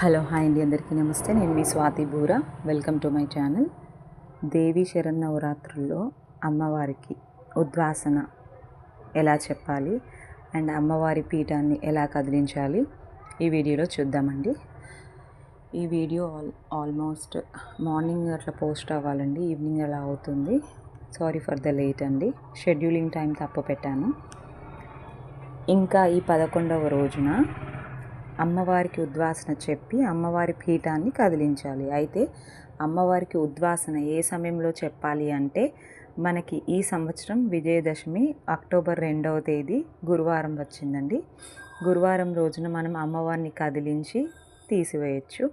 Hello hi అండి. అందరికీ నమస్తే. నేను మీ Swathi Boora. Welcome to my channel Devi శరన్నవరాత్రుల్లో అమ్మవారికి ఉద్వాసన ఎలా చెప్పాలి? అండ్ అమ్మవారి పీఠాన్ని ఎలా కదిలించాలి? ఈ వీడియోలో చూద్దామండి. ఈ వీడియో ఆల్ ఆల్మోస్ట్ మార్నింగ్ అట్లా పోస్ట్ అవ్వాలండి. ఈవినింగ్ అలా అవుతుంది. సారీ ఫర్ ద లేట్ అండి. షెడ్యూలింగ్ టైం తప్పు పెట్టాను. ఇంకా ఈ పదకొండవ రోజున అమ్మవారికి ఉద్వాసన చెప్పి అమ్మవారి పీఠాన్ని కదిలించాలి. అయితే అమ్మవారికి ఉద్వాసన ఏ సమయంలో చెప్పాలి అంటే మనకి ఈ సంవత్సరం విజయదశమి అక్టోబర్ రెండవ తేదీ గురువారం వచ్చిందండి. గురువారం రోజున మనం అమ్మవారిని కదిలించి తీసివేయచ్చు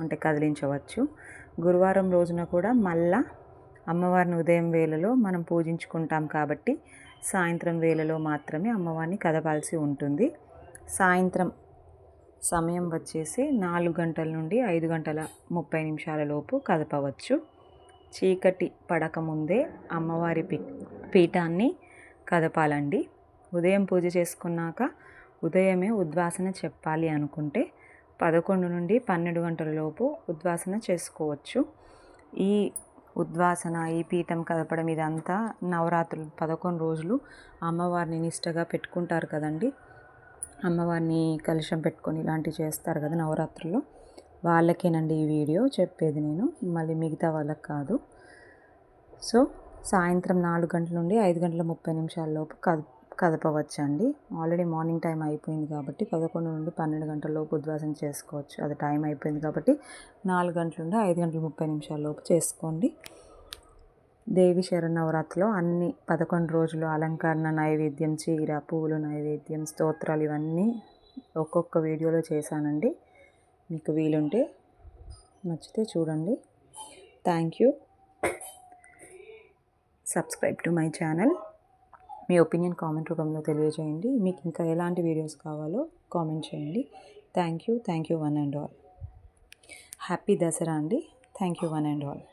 అంటే కదిలించవచ్చు. గురువారం రోజున కూడా మళ్ళా అమ్మవారిని ఉదయం వేళలో మనం పూజించుకుంటాం కాబట్టి సాయంత్రం వేళలో మాత్రమే అమ్మవారిని కదపాల్సి ఉంటుంది. సాయంత్రం సమయం వచ్చేసి నాలుగు గంటల నుండి ఐదు గంటల ముప్పై నిమిషాల లోపు కదపవచ్చు. చీకటి పడకముందే అమ్మవారి పీ పీఠాన్ని కదపాలండి. ఉదయం పూజ చేసుకున్నాక ఉదయమే ఉద్వాసన చెప్పాలి అనుకుంటే పదకొండు నుండి పన్నెండు గంటల లోపు ఉద్వాసన చేసుకోవచ్చు. ఈ ఉద్వాసన ఈ పీఠం కదపడం ఇదంతా నవరాత్రులు పదకొండు రోజులు అమ్మవారిని నిష్టగా పెట్టుకుంటారు కదండి. అమ్మవారిని కలుషం పెట్టుకొని ఇలాంటివి చేస్తారు కదా నవరాత్రుల్లో. వాళ్ళకేనండి ఈ వీడియో చెప్పేది నేను. మళ్ళీ మిగతా వాళ్ళకి కాదు. సో సాయంత్రం నాలుగు గంటల నుండి ఐదు గంటల ముప్పై నిమిషాల లోపు కద కదపవచ్చండి. ఆల్రెడీ మార్నింగ్ టైం అయిపోయింది కాబట్టి పదకొండు నుండి పన్నెండు గంటల లోపు చేసుకోవచ్చు. అది టైం అయిపోయింది కాబట్టి నాలుగు గంటల నుండి ఐదు గంటల ముప్పై నిమిషాల లోపు చేసుకోండి. దేవి శరణవరాత్రిలో అన్ని పదకొండు రోజులు అలంకరణ నైవేద్యం చీర పువ్వులు నైవేద్యం స్తోత్రాలు ఇవన్నీ ఒక్కొక్క వీడియోలో చేశానండి. మీకు వీలుంటే నచ్చితే చూడండి. Thank you subscribe to my channel me opinion comment రూపంలో తెలియజేయండి. మీకు ఇంకా ఎలాంటి వీడియోస్ కావాలో కామెంట్ చేయండి. Thank you thank you one and all happy Dasara అండి. Thank you one and all